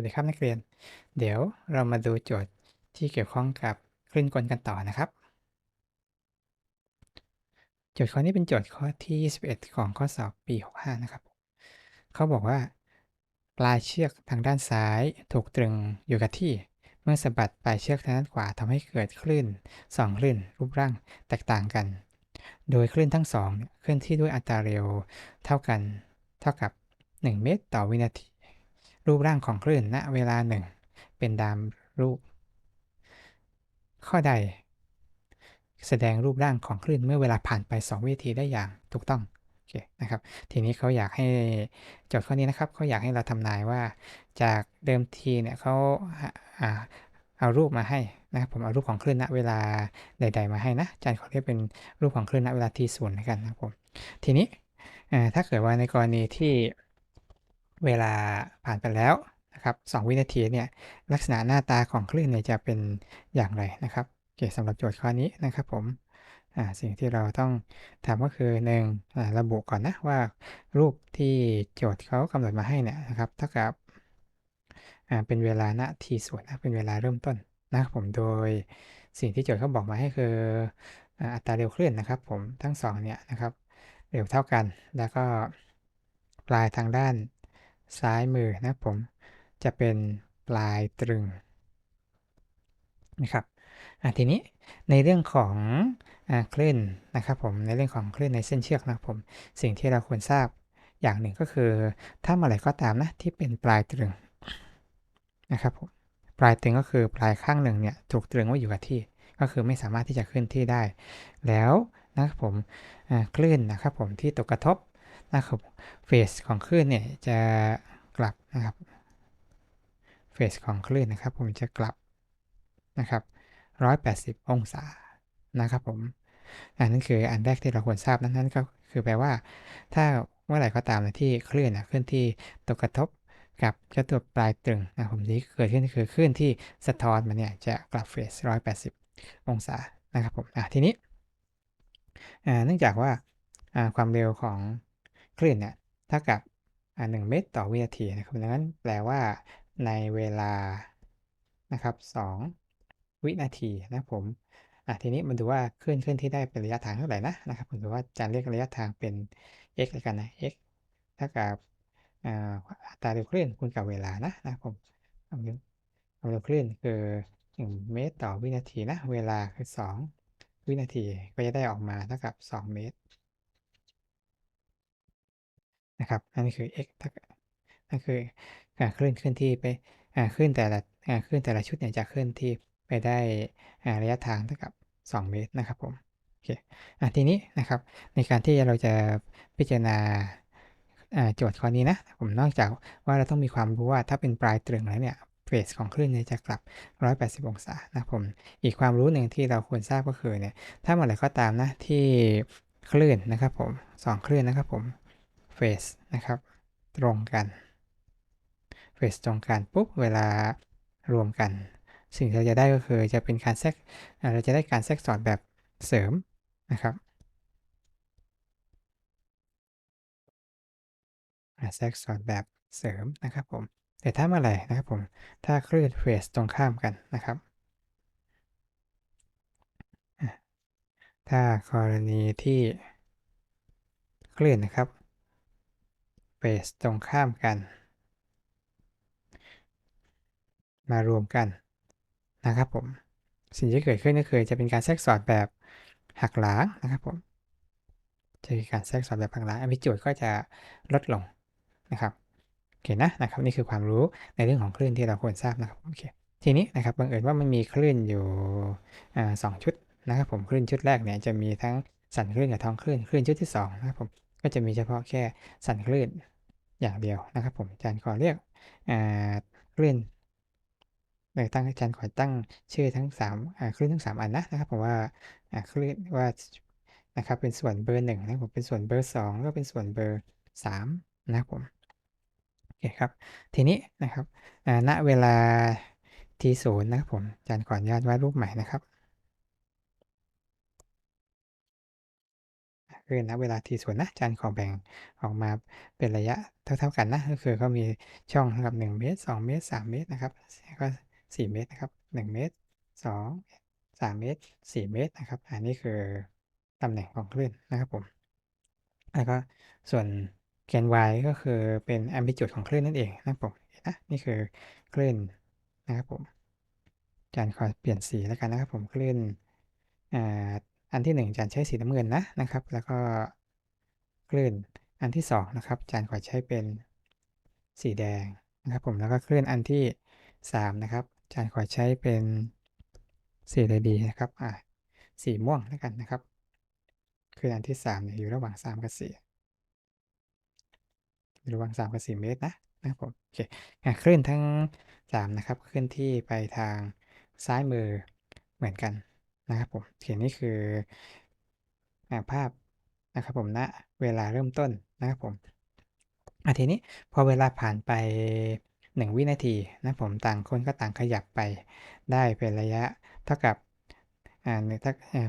วัสดีครับนักเรียน เดี๋ยวเรามาดูโจทย์ที่เกี่ยวข้องกับคลื่นกลกันต่อนะครับ โจทย์ข้อนี้เป็นโจทย์ข้อที่ 21 ของข้อสอบปี 65 นะครับ เขาบอกว่า ปลายเชือกทางด้านซ้ายถูกตรึงอยู่กับที่ เมื่อสะบัดปลายเชือกทางด้านขวาทำให้เกิดคลื่น2คลื่นรูปร่างแตกต่างกัน โดยคลื่นทั้งสองเคลื่อนที่ด้วยอัตราเร็วเท่ากัน เท่ากับ 1 เมตรต่อวินาที รูปร่างของคลื่นณเวลาหนึ่ง เป็นดามรูป ข้อใด แสดงรูปร่างของคลื่นเมื่อเวลาผ่านไป 2 วินาทีได้อย่างถูกต้องโอเคนะครับทีนี้เขาอยากให้โจทย์ข้อนี้นะครับเขาอยากให้เราทำนายว่าจากเดิมทีเนี่ยเขาเอารูปมาให้นะครับผมเอารูปของคลื่นณเวลาใด ๆ มาให้นะอาจารย์ขอเรียกเป็นรูปของคลื่นณเวลาทีศูนย์กันนะครับผมทีนี้ถ้าเกิดว่าในกรณีที่ เวลาผ่านไปแล้วนะครับ2วินาทีเนี่ยลักษณะหน้าตาของคลื่นเนี่ยจะเป็นอย่างไรนะครับโอเคสำหรับโจทย์ข้อนี้นะครับผมสิ่งที่เราต้องทำก็คือหนึ่งระบุก่อนนะว่ารูปที่โจทย์เขากำหนดมาให้เนี่ยนะครับเท่ากับเป็นเวลาณทีส่วนนะเป็นเวลาเริ่มต้นนะครับผมโดยสิ่งที่โจทย์เขาบอกมาให้คืออัตราเร็วคลื่นนะครับ ผมทั้งสองเนี่ยนะครับเร็วเท่ากันแล้วก็ปลายทางด้าน ซ้ายมือนะผมจะเป็นปลายตรึงนะครับทีนี้ในเรื่องของอคลื่นนะครับผมในเรื่องของคลื่นในเส้นเชือกนะครับผมสิ่งที่เราควรทราบอย่างหนึ่งก็คือ ถ้าเมื่อไหร่ก็ตามนะที่เป็นปลายตรึงนะครับผมปลายตรึงก็คือปลายข้างหนึ่งเนี่ยถูกตรึงไว้อยู่กับที่ ก็คือไม่สามารถที่จะเคลื่อนที่ได้ แล้วนะครับผมคลื่นนะครับผมที่ตกกระทบ นะครับเฟสของคลื่นเนี่ยจะกลับนะครับเฟสของคลื่นนะครับ ผมจะกลับนะครับ180 องศานะครับผมอันนั้นคืออันแรกที่เราควรทราบนั้นก็คือแปลว่า ถ้าเมื่อไหร่ก็ตามที่คลื่นนะคลื่นที่ตกกระทบกับเจ้าตัวปลายตรึงนะผมนี้เกิดขึ้นคือคลื่นที่สะท้อนมันเนี่ยจะกลับเฟส 180 องศานะครับผมอะทีนี้เนื่องจากว่าความเร็วของ คลื่นเนี่ยเท่ากับ1เมตรต่อวินาทีนะครับดังนั้นแปลว่าในเวลานะครับ2วินาทีนะผมอะทีนี้มาดูว่าคลื่นเคลื่อนที่ได้เป็นระยะทางเท่าไหร่นะนะครับผมดูว่าจะเรียกระยะทางเป็น x แล้วกันนะ x เท่ากับอัตราเร็วคลื่นคูณกับเวลานะนะครับผมความเร็วคลื่นคือ 1 เมตรต่อวินาทีนะ เวลาคือ 2 วินาทีก็จะได้ออกมาเท่ากับ 2 เมตร นะครับอันนี้คือ x นั่นคือการเคลื่อนเคลื่อนที่ไปคลื่นแต่ละคลื่นแต่ละชุดเนี่ยจะเคลื่อนที่ไปได้ระยะทางเท่ากับ 2 เมตรนะครับผมโอเคทีนี้นะครับในการที่เราจะพิจารณาโจทย์ข้อนี้นะผมนอกจากว่าเราต้องมีความรู้ว่าถ้าเป็นปลายตรึงแล้วเนี่ยเฟสของคลื่นเนี่ยจะกลับ 180 องศานะผม อีกความรู้หนึ่งที่เราควรทราบก็คือเนี่ย ถ้าเมื่อไหร่ก็ตามนะที่คลื่นนะครับผม2คลื่นนะครับผม เฟสนะครับ ตรงกันเฟสตรงกันปุ๊บเวลารวมกัน สิ่งที่เราจะได้ก็คือจะเป็นการแทรกเราจะได้การแทรกสอดแบบเสริมนะครับแทรกซ้อนแบบเสริมนะครับผมแต่ถ้าเมื่อไหร่นะครับผมถ้าคลื่นเฟสตรงข้ามกันนะครับถ้ากรณีที่คลื่นนะครับ เฟสตรงข้ามกัน มารวมกันนะครับผม สิ่งที่เกิดขึ้นก็คือจะเป็นการแทรกสอดแบบหักหล้างนะครับผมจะมีการแทรกสอดแบบหักหล้างอภิจุดก็จะลดลงนะครับโอเคนะนะครับนี่คือความรู้ในเรื่องของคลื่นที่เราควรทราบนะครับโอเคทีนี้นะครับบังเอิญว่ามันมีคลื่นอยู่สองชุดนะครับผมคลื่นชุดแรกเนี่ยจะมีทั้งสั่นคลื่นกับท้องคลื่นคลื่นชุดที่2นะครับผม ก็จะมีเฉพาะแค่สั่นคลื่นอย่างเดียวนะครับ ผมอาจารย์ขอเรียกคลื่นเลยตั้งอาจารย์ขอตั้งชื่อทั้ง3คลื่นทั้ง 3 อันนะนะครับผมว่าคลื่นว่านะครับเป็นส่วนเบอร์หนึ่งนะผมเป็นส่วนเบอร์2แล้วก็เป็นส่วนเบอร์3นะครับผมเคครับทีนี้นะครับณเวลาที่ศูนย์นะครับผมอาจารย์ขออนุญาตวาดรูปใหม่นะครับ ลื่นณเวลา t0 นนะจานขอแบ่งออกมาเป็นระยะเท่าๆกันนะก็คือเขามีช่องกับ 1 เมตร 2 เมตร 3 เมตรนะครับก็ 4 เมตรนะครับ 1 เมตร 2 3 เมตร 4 เมตรนะครับ อันนี้คือตำแหน่งของคลื่นนะครับผมแล้วก็ส่วนแกน y ก็คือเป็น amplitude ของคลื่นนั่นเองนะครับผมนะนี่คือคลื่นนะครับผมจารย์ขอเปลี่ยนสีแล้วกันนะครับผมคลื่น อันที่1อาจารย์ใช้สีน้ำเงินนะนะครับ แล้วก็คลื่นอันที่ 2 นะครับอาจารย์ขอใช้เป็นสีแดงนะครับผมแล้วก็คลื่นอันที่ 3 นะครับอาจารย์ขอใช้เป็นสีอะไรดีนะครับอ่าสีม่วงแล้วกันนะครับคลื่นอันที่3เนี่ยอยู่ระหว่าง 3 กับ4อยู่ระหว่าง3กับ4เมตรนะนะครับผมโอเคอ่าคลื่นทั้ง 3 นะครับเคลื่อนที่ไปทางซ้ายมือเหมือนกัน นะครับผมโอเคนี่คือาภาพนะครับผมณเวลาเริ่มต้นนะครับผมอาทีนี้พอเวลาผ่านไป 1 วินาทีนะครับผมต่างคนก็ต่างขยับไปได้เป็นระยะเท่ากับอ่า1ทักอ่า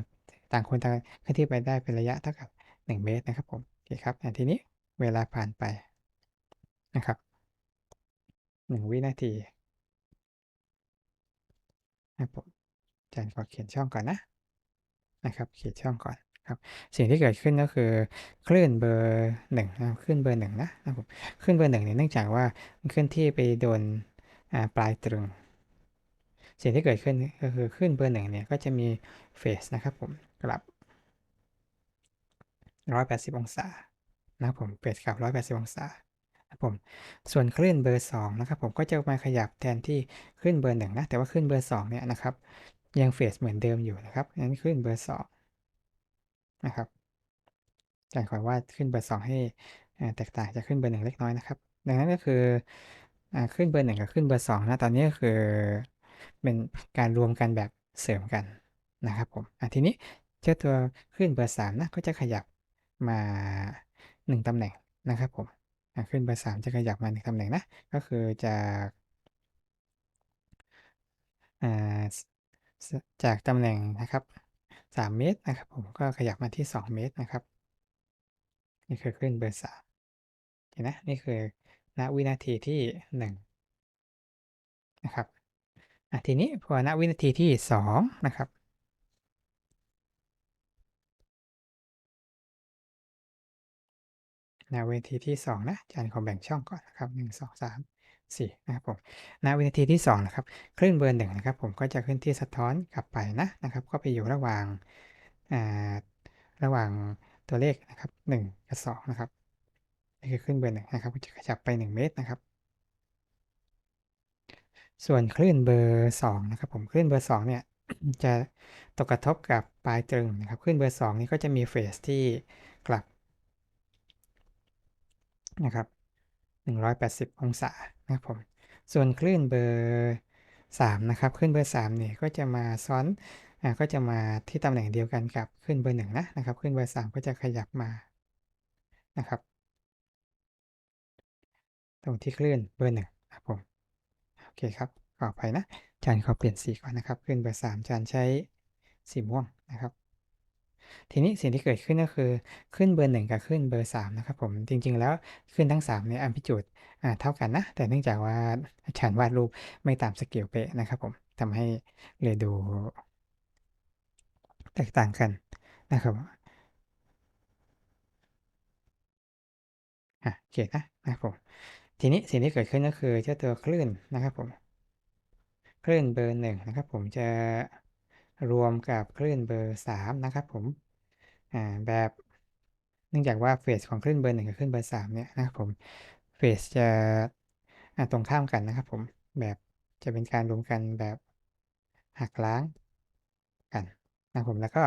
ต่างคนต่างเคลื่อนที่ไปได้เป็นระยะเท่ากับ 1 เมตรนะครับผมโอเคครับทีนี้เวลาผ่านไปนะครับ 1 วินาทีครับผม อาจารย์ขอเขียนช่องก่อนนะนะครับเขียนช่องก่อนครับสิ่งที่เกิดขึ้นก็คือคลื่นเบอร์1นะครับคลื่นเบอร์1นะนะครับผมคลื่นเบอร์1เนี่ยเนื่องจากว่ามันเคลื่อนที่ไปโดนปลายตรึง สิ่งที่เกิดขึ้นก็คือคลื่นเบอร์1เนี่ยก็จะมีเฟสนะครับผมกลับ 180 องศานะครับผมเฟสกลับ 180 องศาครับผมส่วนคลื่นเบอร์2นะครับผมก็จะมาขยับแทนที่คลื่นเบอร์1นะแต่ว่าคลื่นเบอร์2เนี่ยนะครับ ยังเฟสเหมือนเดิมอยู่นะครับงั้นคลื่นเบอร์2นะครับอาจารย์ขอวาดคลื่นเบอร์2ให้แตกต่างจากคลื่นเบอร์1เล็กน้อยนะครับ ดังนั้นก็คืออ่าคลื่นเบอร์1กับคลื่นเบอร์2ณตอนนี้ก็คือเป็นการรวมกันแบบเสริมกันนะครับผมทีนี้เจ้าตัวคลื่นเบอร์3นะก็จะขยับมา1ตำแหน่งนะครับผมอ่าคลื่นเบอร์3จะขยับมา1ตำแหน่งนะก็คือจาก จากตำแหน่งนะครับ3เมตรนะครับ ผมก็ขยับมาที่ 2 เมตรนะครับ นี่คือคลื่นเบอร์3โอเคนะนี่คือณวินาทีที่1นะครับทีนี้พอณวินาทีที่2นะครับณวินาทีที่2นะอาจารย์ขอแบ่งช่องก่อนนะครับ 1 2 3 4นะครับผมณวินาทีที่2นะครับคลื่นเบอร์1นะครับผมก็จะเคลื่อนที่สะท้อนกลับไปนะนะครับก็ไปอยู่ระหว่างระหว่างตัวเลขนะครับ1กับ2นะครับนี่คือคลื่นเบอร์1นะครับก็จะขยับไป 1 เมตรนะครับ ส่วนคลื่นเบอร์2นะครับผมคลื่นเบอร์2เนี่ยจะตกกระทบกับปลายตรึงนะครับคลื่นเบอร์2นี่ก็จะมีเฟสที่กลับนะครับ180 องศา นะครับผมส่วนคลื่นเบอร์3นะครับคลื่นเบอร์3เนี่ยก็จะมาซ้อนอ่าก็จะมาที่ตำแหน่งเดียวกันกับคลื่นเบอร์1นะนะครับคลื่นเบอร์3ก็จะขยับมานะครับ ตรงที่คลื่นเบอร์1ครับผมโอเคครับขออภัยนะอาจารย์ขอเปลี่ยนสีก่อนนะครับคลื่นเบอร์3จารย์ใช้สีม่วงนะครับ ทีนี้สิ่งที่เกิดขึ้นก็คือคลื่นเบอร์ 1 กับคลื่นเบอร์ 3 นะครับผมจริงๆแล้วคลื่นทั้ง3เนี่ย amplitude อ่าเท่ากันนะ แต่เนื่องจากว่าอาจารย์วาดรูปไม่ตามสเกลเป๊ะนะครับผมทำให้เลยดูแตกต่างกันนะครับอ่าโอเคนะนะครับผมทีนี้สิ่งที่เกิดขึ้นก็คือเจ้าตัวคลื่นนะครับผมคลื่นเบอร์1นะครับผมจะ รวมกับคลื่นเบอร์3นะครับผมแบบเนื่องจากว่าเฟสของคลื่นเบอร์1กับคลื่นเบอร์3เนี่ยนะครับผมเฟสจะตรงข้ามกันนะครับผมแบบจะเป็นการรวมกันแบบหักล้างกันนะครับผมแล้วก็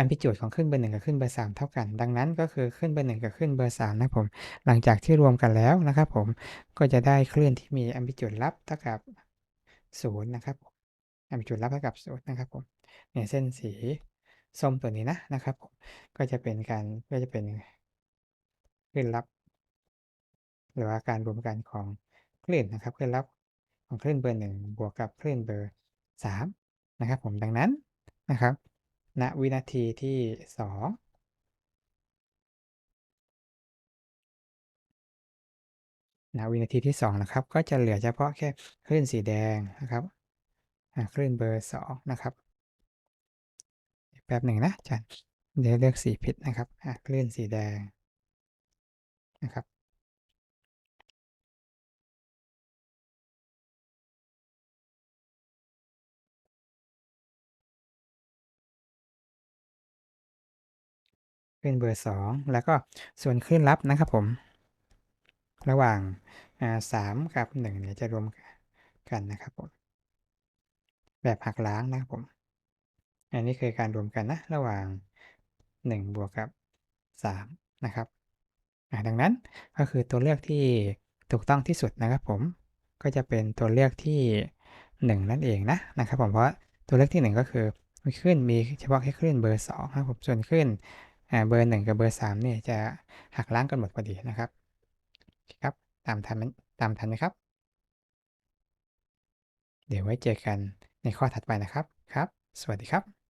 amplitude ของคลื่นเบอร์1กับคลื่นเบอร์3เท่ากัน ดังนั้นก็คือคลื่นเบอร์1กับคลื่นเบอร์3นะครับผมหลังจากที่รวมกันแล้วนะครับผมก็จะได้คลื่นที่มี amplitude ลับเท่ากับ0นย์นะครับผม amplitude ลับเท่ากับ0นะครับผม ในเส้นสีส้มตัวนี้นะนะครับผมก็จะเป็นการก็จะเป็นคลื่นลับ หรือว่าการรวมกันของคลื่นนะครับคลื่นลับของคลื่นเบอร์หนึ่งบวกกับคลื่นเบอร์สามนะครับผมดังนั้นนะครับณนะวินาทีที่สองณวินาทีที่2นะครับ ก็จะเหลือเฉพาะแค่คลื่นสีแดงนะครับคลื่นเบอร์2นะครับ แป๊บหนึ่งนะอาจารย์เดี๋ยวเลือกสีผิดนะครับอ่าคลื่นสีแดงนะครับคลื่นเบอร์ 2 แล้วก็ส่วนคลื่นลับนะครับผม ระหว่างอ่า3กับ1เนี่ยจะรวมกันนะครับผม แบบหักล้างนะครับผม อันนี้คือการรวมกันนะระหว่าง 1 บวกกับ 3 นะครับดังนั้นก็คือตัวเลือกที่ถูกต้องที่สุดนะครับผมก็จะเป็นตัวเลือกที่ 1 นั่นเองนะนะครับผมเพราะตัวเลือกที่ 1 ก็คือมีคลื่นมีเฉพาะแค่คลื่นเบอร์2นะครับผมส่วนคลื่นเบอร์ 1 กับเบอร์3เนี่ยจะหักล้างกันหมดพอดีนะครับครับตามทันตามทันไหมครับ?เดี๋ยวไว้เจอกันในข้อถัดไปนะครับครับ สวัสดีครับ